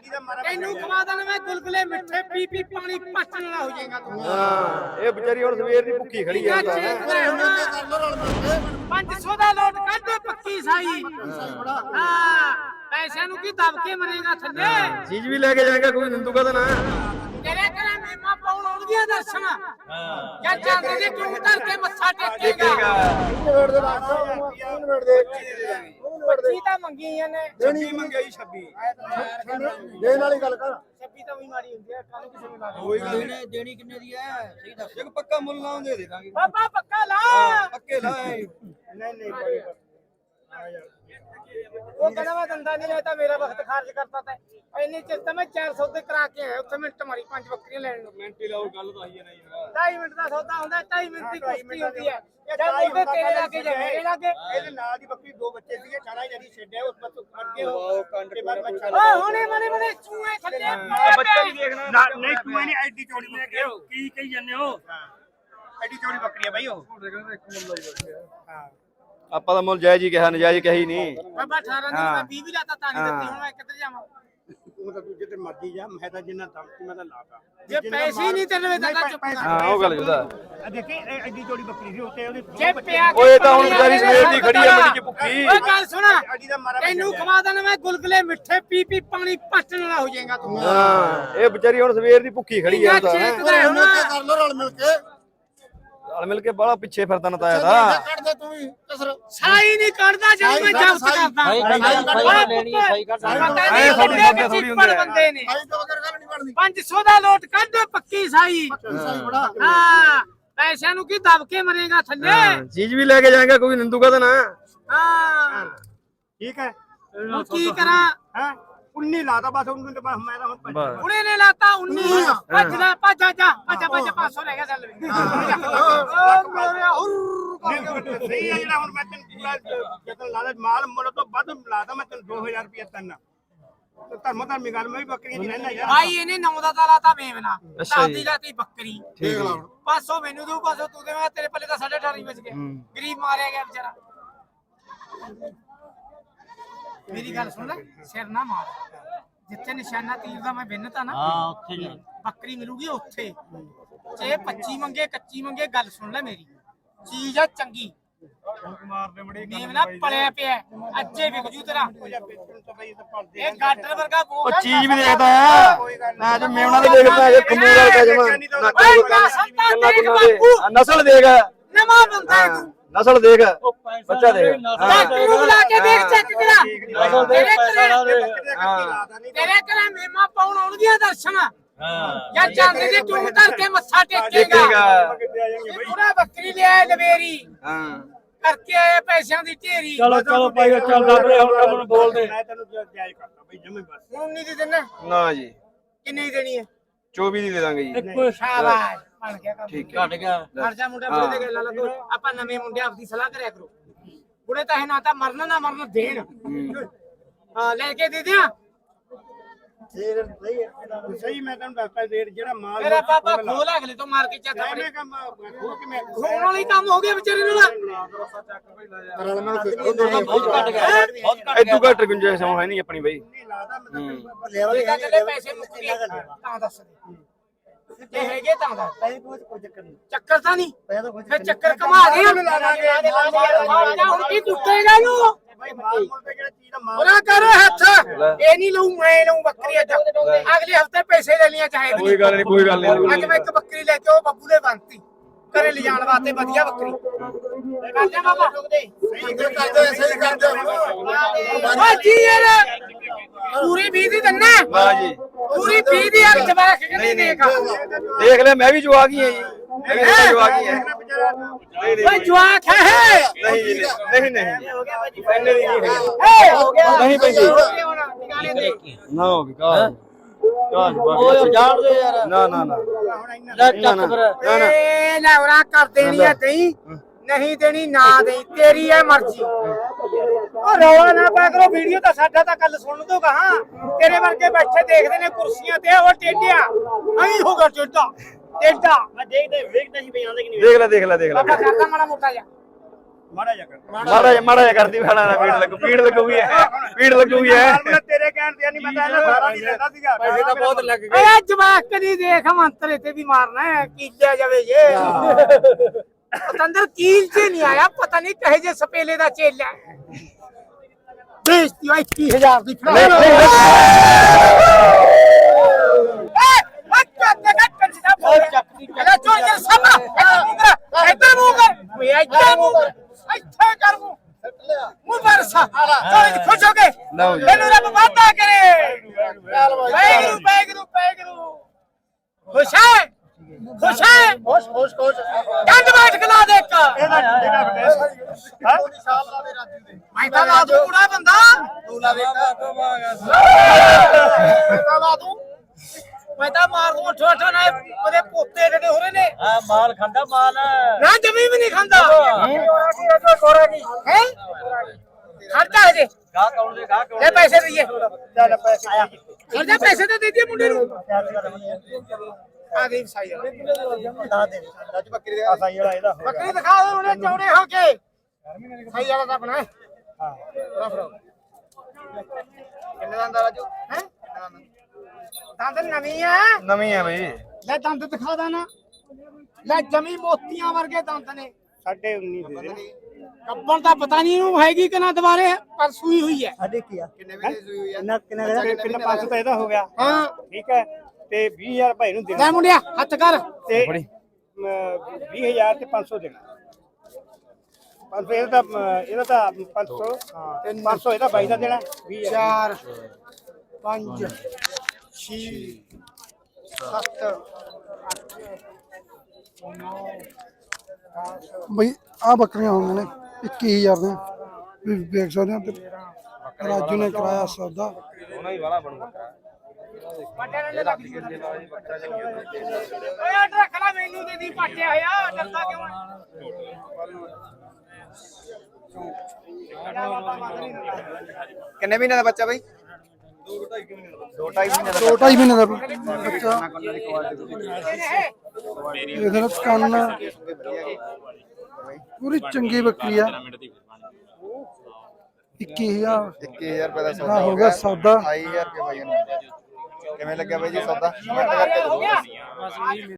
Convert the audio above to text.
ਤੈਨੂੰ ਖਵਾ ਦੇਣਾ ਮੈਂ ਗੁਲਗੁਲੇ ਮਿੱਠੇ ਪੀ ਪੀ ਪਾਣੀ ਪੱਟਣ ਵਾਲਾ ਹੋ ਜਾਏਗਾ ਤੂੰ। ਹਾਂ ਇਹ ਵਿਚਾਰੀ ਹੁਣ ਸਵੇਰ ਦੀ ਭੁੱਖੀ ਖੜੀ ਆ। ਹੁਣ 500 ਦਾ ਲੋਟ ਕੱਢ ਪੱਕੀ ਸਾਈ। ਹਾਂ ਪੈਸਿਆਂ ਨੂੰ ਕੀ ਦਬ ਕੇ ਮਰੇਗਾ ਥੱਲੇ? ਚੀਜ਼ ਵੀ ਲੈ ਕੇ ਜਾਏਗਾ ਕੋਈ ਨਿੰਦੂਗਾ ਤਾਂ ਨਾ। ਤੇਰੇ ਘਰੇ ਮੀਮਾ ਪਾਉਣ ਆਉਣਗੀਆਂ ਦਰਸ਼ਨ। ਜਾਂ ਜਾਂਦੇ ਦੀ ਟੂਮ ਧਰ ਕੇ ਮੱਥਾ ਟੇਕੇਗਾ। ਪੱਚੀ ਤਾਂ ਮੰਗੀਆਂ ਨੇ। ਦੇਣੀ ਮੰਗਾਈ 26 ਦੇਣ ਵਾਲੀ ਗੱਲ ਕਰ। 26 ਤਾਂ ਵੀ ਮਾੜੀ ਹੁੰਦੀ ਹੈ ਕੱਲ ਕਿਸੇ ਨੂੰ ਲਾ ਦੇ ਕੋਈ ਗੱਲ ਦੇਣੀ ਦੇਣੀ ਕਿੰਨੇ ਦੀ ਹੈ ਸਹੀ ਦੱਸ। ਇੱਕ ਪੱਕਾ ਮੁੱਲ ਲਾਉਂ ਦੇ ਦੇ ਦਾਂਗੇ। ਬਾਬਾ ਪੱਕਾ ਲਾ। ਪੱਕੇ ਲਾਏ ਨਹੀਂ ਨਹੀਂ ਉਹ ਕਹਿੰਦਾ ਮੈਂ ਦੰਦਾ ਨਹੀਂ ਲੈਤਾ ਮੇਰਾ ਵਕਤ ਖਰਚ ਕਰਤਾ ਤੇ। ਇੰਨੀ ਚਿਰ ਤਾਂ ਮੈਂ 400 ਤੇ ਕਰਾ ਕੇ ਆਇਆ ਉੱਥੇ ਮਿੰਟ ਮਾਰੀ ਪੰਜ ਬੱਕਰੀਆਂ ਲੈਣ ਨੂੰ। ਮਿੰਟ ਹੀ ਲਾਓ ਗੱਲ ਤਾਂ ਆਈ ਨਹੀਂ ਯਾਰ 2.5 ਮਿੰਟ ਦਾ ਸੌਦਾ ਹੁੰਦਾ 2.5 ਮਿੰਟ ਦੀ ਕੁਸ਼ਤੀ ਹੁੰਦੀ ਹੈ। ਜਾਂ ਮੁੰਡੇ ਤੇਰੇ ਲਾਗੇ ਜਾਂ ਮੇਰੇ ਲਾਗੇ। ਇਹਦੇ ਨਾਲ ਦੀ ਬੱਕਰੀ ਦੋ ਬੱਚੇ ਸੀਗੇ ਚਾਰਾ ਜਿਹੜੀ ਛੱਡਿਆ ਉਸ ਪਰ ਅੱਗੇ ਹੋ ਤੇ ਬਾਅਦ ਛੱਡ ਓ ਹੁਣੇ ਮਨੇ ਮਨੇ ਚੂਹੇ ਥੱਲੇ ਪਏ ਬੱਚਾ ਵੀ। ਦੇਖਣਾ। ਨਾ ਨਹੀਂ ਤੂੰ ਨਹੀਂ ਐਡੀ ਚੌੜੀ ਲੈ ਕੇ ਕੀ ਕਹੀ ਜਾਂਦੇ ਹੋ? ਐਡੀ ਚੌੜੀ ਬੱਕਰੀ ਹੈ ਬਾਈ ਉਹ। ਆਪਾਂ ਤਾਂ ਮੁੱਲ ਜਾਇਜ਼ ਹੀ ਕਿਹਾ ਨਜਾਇਜ਼ ਕਹੀ ਨਹੀਂ। ਬਾਬਾ 18 ਦੀ ਮੈਂ 20 ਵੀ ਲਾਤਾ ਤਾਂ ਨਹੀਂ ਦਿੱਤੀ ਹੁਣ ਮੈਂ ਕਿੱਧਰ ਜਾਵਾਂ? ਤੂੰ ਤਾਂ ਦੂਜੇ ਤੇ ਮਰਜ਼ੀ ਜਾ ਮੈਂ ਤਾਂ ਜਿੰਨਾ ਦਮ ਸੀ ਮੈਂ ਤਾਂ ਲਾਤਾ। ਜੇ ਪੈਸੇ ਹੀ ਨਹੀਂ ਤੈਨੂੰ ਇਹ ਤਾਂ ਚੁੱਪ ਹਾਂ ਉਹ ਗੱਲ ਜੁਦਾ। ਆ ਦੇਖੀ ਐਡੀ ਚੌੜੀ ਬੱਕਰੀ ਸੀ ਉੱਤੇ ਉਹਦੇ ਜੇ ਪਿਆ ਕੇ ਓਏ ਤਾਂ ਹੁਣ ਵਿਚਾਰੀ ਸਵੇਰ ਦੀ ਖੜੀ ਆ ਮੰਡੀ 'ਚ ਭੁੱਖੀ। ਓਏ ਗੱਲ ਸੁਣ। ਐਡੀ ਦਾ ਮਾਰਾ ਤੈਨੂੰ ਖਵਾ ਦੇਣਾ ਮੈਂ ਗੁਲਗੁਲੇ ਮਿੱਠੇ ਪੀ ਪੀ ਪਾਣੀ ਪੱਟਣ ਵਾਲਾ ਹੋ ਜਾਏਗਾ ਤੂੰ। ਹਾਂ ਇਹ ਵਿਚਾਰੀ ਹੁਣ ਸਵੇਰ ਦੀ ਭੁੱਖੀ ਖੜੀ ਆ ਤਾਂ। ਚੇਕ ਕਰੇ ਹੁਣ। ਕਰ ਲੋ ਰਲ ਮਿਲ ਕੇ। ਨਾਲ ਮਿਲ ਕੇ ਬਾਹਲਾ ਪਿੱਛੇ ਫਿਰਦਾ ਨਤਾਇਆ ਦਾ। ਕੱਢ ਦੇ ਤੂੰ ਵੀ ਕਸਰ। ਸਾਈ ਨਹੀਂ ਕੱਢਦਾ ਜਦੋਂ ਮੈਂ ਜ਼ਬਤ ਕਰਦਾ ਸਾਈ ਕੱਢ, ਸਾਈ ਓਏ ਲੈਣੀ, ਪੁੱਤ, ਸਾਈ ਕੱਢ। ਪਤਾ ਐ ਨਹੀਂ ਥੋੜ੍ਹੀ ਬੰਦੇ ਹੁੰਦੇ, ਥੋੜ੍ਹੀ ਵਿੱਚ ਹੁੰਦੇ ਆ। ਬੰਦੇ ਨੇ। ਸਾਈ ਤੋਂ ਬਗੈਰ ਗੱਲ ਨਹੀਂ ਬਣਦੀ। 500 ਦਾ ਲੋਟ ਕੱਢ ਪੱਕੀ ਸਾਈ। ਸਾਈ ਬੜਾ ਹਾਂ ਪੈਸਿਆਂ ਨੂੰ ਕੀ ਦਬ ਕੇ ਮਰੇਗਾ ਥੱਲੇ? ਚੀਜ਼ ਵੀ ਲੈ ਕੇ ਜਾਏਗਾ ਕੋਈ ਨਿੰਦੂਗਾ ਤਾਂ ਨਾ। ਹਾਂ। ਠੀਕ ਹੈ। ਕੀ ਕਰਾਂ? ਹੈ? 19 ਲਾਤਾ ਬਸ ਉਹਨੂੰ ਤੇ ਬਸ ਮੈਂ ਤਾਂ ਹੁਣ ਬਸ। ਉਹਨੇ ਨੇ ਲਾਤਾ 19 ਭੱਜ ਲੈ ਭੱਜ ਜਾ ਭੱਜ ਭੱਜ 500 ਰਹਿ ਗਿਆ ਚੱਲ ਵੀ। ਓ ਮੇਰੇ ਹੁਰ ਨਹੀਂ, ਸਹੀ ਹੈ ਜਿਹੜਾ ਹੁਣ ਮੈਂ ਤੈਨੂੰ ਪੂਰਾ ਜਦੋਂ ਲਾਲਚ ਮਾਲ ਮੁੱਲ ਤੋਂ ਵੱਧ ਲਾਦਾ ਮੈਂ ਤੈਨੂੰ 2000 ਰੁਪਏ ਤੰਨ। ਤੇ ਧਰਮ ਧਰਮੀ ਗੱਲ ਮੈਂ ਵੀ ਬੱਕਰੀਆਂ ਦੀ ਰਹਿਣਾ ਯਾਰ। ਭਾਈ ਇਹਨੇ ਨੌ ਦਾ ਤਾਂ ਲਾਤਾ ਮੇਵਨਾ ਅੱਛਾ ਜੀ। ਦਾਦੀ ਲਾਤੀ ਬੱਕਰੀ। ਠੀਕ ਹੈ 500 ਮੈਨੂੰ ਦਊ 500 ਤੂੰ ਦੇਵੇਂ ਤੇਰੇ ਪੱਲੇ ਤਾਂ 18.5 ਵਿੱਚ ਗਏ। ਹੂੰ। ਗਰੀਬ ਮਾਰਿਆ ਗਿਆ ਵਿਚਾਰਾ। ਮੇਰੀ ਗੱਲ ਸੁਣ ਲੈ ਸਿਰ ਨਾ ਮਾਰ। ਜਿੱਥੇ ਨਿਸ਼ਾਨਾ ਤੀਰ ਦਾ ਮੈਂ ਬਿੰਨਤਾ ਨਾ ਹਾਂ ਉੱਥੇ ਜੀ ਬੱਕਰੀ ਮਿਲੂਗੀ ਉੱਥੇ। ਜੇ 25 ਮੰਗੇ ਕੱਚੀ ਮੰਗੇ ਗੱਲ ਸੁਣ ਲੈ ਮੇਰੀ। ਚੀਜ਼ ਆ ਚੰਗੀ। ਮੇਵਨਾ ਪਲਿਆ ਪਿਆ ਹੈ। ਅੱਜੇ ਵਿਕ ਜੂ ਤੇਰਾ। ਇਹ ਗਾਟਰ ਵਰਗਾ ਉਹ ਚੀਜ਼ ਵੀ ਦੇਖਦਾ ਆ ਨਾ ਜੇ ਮੇਵਣਾ ਦੇ ਦੇਖਦਾ ਜੇ ਖੰਮੂ ਵਾਲ ਕਾ ਜਮਾ ਨਸਲ ਦੇਖ ਨਸਲ ਦੇਖ। ਨਵਾਂ ਬੰਦਾ ਹੈ। ਤੂੰ ਨਸਲ ਦੇਖ। ਬੱਚਾ ਦੇਖ। ਡਾਕਟਰ ਨੂੰ ਬੁਲਾ ਕੇ ਦੇਖ ਚੈੱਕ ਕਰਾ ਤੇਰੇ ਘਰੇ ਹਾਂ। ਤੇਰੇ ਘਰੇ ਮੇਮਾ ਪਾਉਣ ਆਉਣਗੀਆਂ ਦਰਸ਼ਨ। ਜਾਂ ਜਾਂਦੇ ਦੀ ਟੂਮ ਧਰ ਕੇ ਮੱਥਾ ਟੇਕੇਗਾ। ਪੂਰਾ ਬੱਕਰੀ ਲਿਆ ਲਵੇਰੀ ਹਾਂ। ਕਰਕੇ ਆਏ ਪੈਸਿਆਂ ਦੀ ਢੇਰੀ। ਚਲੋ ਚਲੋ ਭਾਈ ਚੱਲ ਦੱਬ ਰਿਹਾ। ਹੁਣ ਕੰਮ ਨੂੰ ਬੋਲਦੇ ਮੈਂ ਤੈਨੂੰ ਜਾਇਜ਼ ਕਰਦਾ ਬਈ ਜਮੇ ਬਸ। ਹੁਣ ਨਹੀਂ ਦੀ ਦੇਣਾ। ਨਾ ਜੀ। ਕਿੰਨੀ ਦੀ ਦੇਣੀ ਹੈ? 24 ਦੀ ਦੇ ਦਾਂਗੇ ਜੀ। ਇੱਕੋ ਸ਼ਾਬਾਸ਼। ਬਣ ਗਿਆ ਕੰਮ। ਠੀਕ ਹੈ ਘਟ ਗਿਆ। ਖਰਚਾ ਮੁੰਡਾ ਬੁੜੇ ਦੇ ਗੱਲਾਂ ਲੱਗੋ ਆਪਾਂ ਨਵੇਂ ਮੁੰਡੇ ਆਪਦੀ ਸਲਾਹ ਕਰਿਆ ਕਰੋ। ਬੁੜੇ ਤਾਂ ਹੈ ਨਾ ਤਾਂ ਮਰਨਾ ਨਾ ਮਰਨਾ ਦੇਣ। ਹਾਂ। ਲੈ ਕੇ ਦੇ ਦਿਆਂ। ਸਹੀ ਮੈਂ ਤੈਨੂੰ ਦੱਸਦਾ ਰੇਟ ਜਿਹੜਾ ਮਾਲ ਮੇਰਾ ਪਾਪਾ ਖੋਲ ਅਗਲੇ ਤੋਂ ਮਾਰ ਕੇ ਚੱਕ ਮੈਂ ਕੰਮ ਖੋ ਕੇ ਮੈਂ ਖੋਣ ਵਾਲੀ ਕੰਮ ਹੋ ਗਿਆ ਵਿਚਾਰੇ ਨਾਲ। ਰਲ ਮਿਲ ਕੇ ਬਹੁਤ ਘਟ ਗਿਆ। ਬਹੁਤ ਘਟ ਐਦੂ ਘੱਟ ਗੁੰਜਾਇਸ਼ ਹੈ ਨਹੀਂ ਆਪਣੀ ਬਈ। ਨਹੀਂ ਲਾਦਾ ਮੈਂ ਲੈਵਲ ਇਹ ਪੈਸੇ ਮੁੱਕ ਗਏ। ਤਾਂ ਦੱਸ ਦੇ। ਜੇ ਹੈਗੇ ਤਾਂ ਦੱਸ ਪੈਸੇ ਕੋਈ ਕੋਈ ਚੱਕਰ ਨਹੀਂ ਚੱਕਰ ਤਾਂ ਨਹੀਂ। ਪੈਸੇ ਤਾਂ ਕੋਈ ਫਿਰ ਚੱਕਰ ਕਮਾ ਦੇ। ਹੁਣ ਕੀ ਕੁੱਟੇਗਾ ਨੂੰ ਭਾਈ ਮਾਲ ਮੁੱਲ ਤੇ ਜਿਹੜਾ ਚੀਜ਼ ਦਾ ਮਾਲ ਉਹਦਾ ਕਰ ਹੱਥ। ਇਹ ਨਹੀਂ ਲਊ ਮੈਂ ਲਊ ਬੱਕਰੀ ਅੱਜ। ਅਗਲੇ ਹਫ਼ਤੇ ਪੈਸੇ ਲੈ ਲਿਆ ਚਾਹੇ ਕੋਈ ਗੱਲ ਨਹੀਂ ਕੋਈ ਗੱਲ ਨਹੀਂ। ਅੱਜ ਮੈਂ ਇੱਕ ਬੱਕਰੀ ਲੈ ਕੇ ਉਹ ਬੱਬੂ ਦੇ ਬੰਤੀ ਘਰੇ ਲਿਜਾਣ ਵਾਸਤੇ ਵਧੀਆ ਬੱਕਰੀ। ਕਰ ਜਾ ਬਾਬਾ। ਸਹੀ ਕਰਦੇ ਸਹੀ ਕਰਦੇ ਓ ਜੀ ਯਾਰ ਪੂਰੀ 20 ਦੀ ਦੰਨਾ। ਵਾਹ ਜੀ। ਪੂਰੀ 20 ਦੀ ਅੱਖ ਜਵਾ ਕੇ ਨਹੀਂ ਦੇਖ। ਦੇਖ ਲੈ ਮੈਂ ਵੀ ਜਵਾ ਗਈ ਹਾਂ ਜੀ। ਮੈਂ ਵੀ ਤਾਂ ਜਵਾ ਗਈ ਹਾਂ। ਨਹੀਂ ਓਏ ਨਹੀਂ। ਜਵਾਕ ਹੈ ਨਹੀਂ ਜੀ ਨਹੀਂ। ਨਹੀਂ ਇੰਨੇ ਦੀ ਨਹੀਂ ਹੋ ਗਿਆ। ਨਹੀਂ ਪੈਂਦੀ ਨਾ ਹੋ ਗਈ ਕਾਹ ਓਏ ਜਾਣ ਦੇ ਯਾਰ। ਨਾ ਨਾ ਨਾ। ਲੈ ਚੱਕ ਫਿਰ। ਨਾ ਨਾ। ਏ ਲੈਵਰਾ ਕਰ ਦੇਣੀ ਹੈ। ਦੇਈ ਨਹੀਂ ਦੇਣੀ ਨਾ ਦੇਈ ਤੇਰੀ ਹੈ ਮਰਜ਼ੀ। ਉਹ ਰੌਲਾ ਨਾ ਪਾ ਕਰੋ ਵੀਡੀਓ ਤਾਂ ਸਾਡਾ ਤਾਂ ਕੱਲ ਸੁਣ ਦੋਗਾ ਹਾਂ ਤੇਰੇ ਵਰਗੇ ਬੈਠੇ ਦੇਖਦੇ ਨੇ ਕੁਰਸੀਆਂ ਤੇ ਉਹ ਟੇਡਿਆ ਐਂ ਹੋਗਾ ਟੇਡਾ ਟੇਡਾ ਮੈਂ ਦੇਖਦੇ ਵੇਖਦਾ ਸੀ ਬਈ ਆਂਦੇ ਕਿ ਨਹੀਂ। ਦੇਖ ਲੈ ਦੇਖ ਲੈ ਦੇਖ ਲੈ। ਬਾਬਾ ਕਰਦਾ ਮਾੜਾ ਮੋਟਾ ਜਾ ਮਾੜਾ ਜਿਹਾ ਕਰ। ਮਾੜਾ ਜਿਹਾ ਮਾੜਾ ਜਿਹਾ ਕਰਦੀ ਫਾਣਾ ਨਾ ਪੀੜ ਲੱਗੂ ਪੀੜ ਲੱਗੂਗੀ ਐ। ਪੀੜ ਲੱਗੂਗੀ ਐ। ਮੈਂ ਤੇਰੇ ਕਹਿਣ ਤੇ ਨਹੀਂ ਮੈਂ ਤਾਂ ਇਹਨਾਂ ਸਾਰਾ ਨਹੀਂ ਲੈਂਦਾ ਸੀਗਾ। ਪੈਸੇ ਤਾਂ ਬਹੁਤ ਲੱਗ ਗਏ। ਏ ਜਵਾਕ ਕਦੀ ਦੇਖ ਮੰਤਰੇ ਤੇ ਵੀ ਮਾਰਨਾ ਹੈ ਕੀਜਿਆ ਜਾਵੇ ਜੇ। ਪਤੰਦਰ ਕੀਲ ਚ ਨਹੀਂ ਆਇਆ ਪਤਾ ਨਹੀਂ ਕਹੇ ਜੇ ਸਪੇਲੇ ਦਾ ਚੇਲਾ। ਬੇਇੱਜ਼ਤੀ ਹੋਈ 21000 ਦੀ ਫੜਾ। ਮੈਨੂੰ ਰੱਬ ਵਾਦਾ ਕਰੇ। ਪੈਗਰੂ ਪੈਗਰੂ ਪੈਗਰੂ ਖੁਸ਼ ਹੈ? ਖੁਸ਼ ਹੈ? ਖੁਸ਼ ਖੁਸ਼ ਖੁਸ਼। ਡੰਡ ਬੈਠ ਖਲਾ ਦੇ ਇੱਕ। ਇਹਦਾ ਜਿਹੜਾ ਫਿਟਨੈਸ ਹਾਂ ਨਿਸ਼ਾਨ ਲਾ ਦੇ ਰਾਜੂ ਦੇ। ਮੈਂ ਤਾਂ ਲਾ ਦੂੰ ਕੁੜਾ ਬੰਦਾ। ਤੂੰ ਲਾ ਦੇ ਲਾ ਦੂੰ। ਮੈਂ ਤਾਂ ਮਾਰ ਦੂੰ ਠੋ ਠੋ ਨਾ ਉਹਦੇ ਪੋਤੇ ਜਿਹੜੇ ਹੋ ਰਹੇ ਨੇ। ਆ ਮਾਲ ਖਾਂਦਾ ਮਾਲ। ਨਾ ਜਮੀ ਵੀ ਨਹੀਂ ਖਾਂਦਾ। ਹੈ? ਖਰਚਾ ਹਜੇ ਗਾ ਕੌਣ ਦੇ ਗਾ ਕੌਣ ਲੈ ਪੈਸੇ ਦਈਏ। ਚੱਲ ਪੈਸੇ। ਆਇਆ ਖਰਚਾ ਪੈਸੇ ਤਾਂ ਦੇ ਦਈਏ ਮੁੰਡੇ ਨੂੰ। ਆ ਦੇ ਸਾਈ ਲਾ ਦੇ। ਰਾਜੂ ਬੱਕਰੀ ਦੇ ਆਸਾ ਜਿਹੜਾ ਇਹਦਾ ਹੋਗਾ। ਬੱਕਰੀ ਦਿਖਾ ਦੇ ਉਹਨੇ ਚੌੜੇ ਹੋ ਕੇ। ਸਾਈ ਵਾਲਾ ਤਾਂ ਆਪਣਾ ਹਾਂ। ਕਿੰਨੇ ਦਾ ਆਂਦਾ ਰਾਜੂ? ਹੈ? ਦੰਦ ਨਵੀਂ ਆ। ਨਵੀਂ ਐ ਬਈ। ਲੈ ਦੰਦ ਦਿਖਾ ਦਾ ਨਾ। ਲੈ ਜਮੀ ਮੋਤੀਆਂ ਵਰਗੇ ਦੰਦ ਨੇ। ਸਾਡੇ 19 ਦੇ ਦੇ। ਕੱਬਣ ਦਾ ਪਤਾ ਨਹੀਂ ਇਹਨੂੰ ਹੈਗੀ ਕਿ ਨਾ ਦੁਬਾਰੇ ਪਰ ਸੂਈ ਹੋਈ ਹੈ। ਸਾਡੇ ਕੀ ਆ। ਕਿੰਨੇ ਵੇ ਦੀ ਸੂਈ ਹੋਈ ਆ? ਕਿੰਨਾ ਕਿੰਨਾ ਦੇ ਕਿੰਨਾ 500 ਤਾਂ ਇਹਦਾ ਹੋ ਗਿਆ। ਹਾਂ। ਠੀਕ ਹੈ। ਤੇ 20000 ਭਾਈ ਨੂੰ ਲੈ ਦੇਣਾ ਮੁੰਡਿਆ ਹੱਥ ਕਰ। ਤੇ 20000 ਤੇ 500 ਦੇਣਾ। 500 ਇਹਦਾ ਤਾਂ ਅਮ, ਇਹਦਾ ਤਾਂ 500 ਹਾਂ 500 ਇਹਦਾ ਬਾਈ ਦਾ ਦੇਣਾ। 20000 4 5 6 7 ਬਈ ਆ ਬੱਕਰੀਆਂ ਹੁੰਦੀਆਂ ਨੇ 21000 ਦੇ ਵੀ ਵੇਖ ਸਕਦੇ ਹੋ ਤੇ ਰਾਜੂ ਨੇ ਕਰਾਇਆ ਸੌਦਾ। ਉਹਨਾਂ ਹੀ ਵਾਲਾ ਬਣੂਗਾ ਓਏ ਆਟ ਰੱਖ ਲੈ ਮੈਨੂੰ ਦੇ ਦੀ ਪਾਟਿਆ ਹੋਇਆ ਡਰਦਾ ਕਿਉਂ ਕਿੰਨੇ ਮਹੀਨੇ ਦਾ ਬੱਚਾ ਬਈ 2 2.5 ਮਹੀਨੇ ਦਾ ਦੋ ਢਾਈ ਮਹੀਨੇ ਦਾ ਬੱਚਾ ਇਹਦੇ ਨਾਲ ਕੰਨ ਪੂਰੀ ਚੰਗੀ ਬੱਕਰੀ ਆ 21000 21000 ਰੁਪਏ ਦਾ ਦਾ ਹੋ ਗਿਆ ਸੌਦਾ 28000 ਰੁਪਏ ਬਾਈ ਨੂੰ ਕਿਵੇਂ ਲੱਗਿਆ ਬਾਈ ਜੀ ਸੌਦਾ? ਕਮੈਂਟ ਕਰਕੇ ਗਿਆ।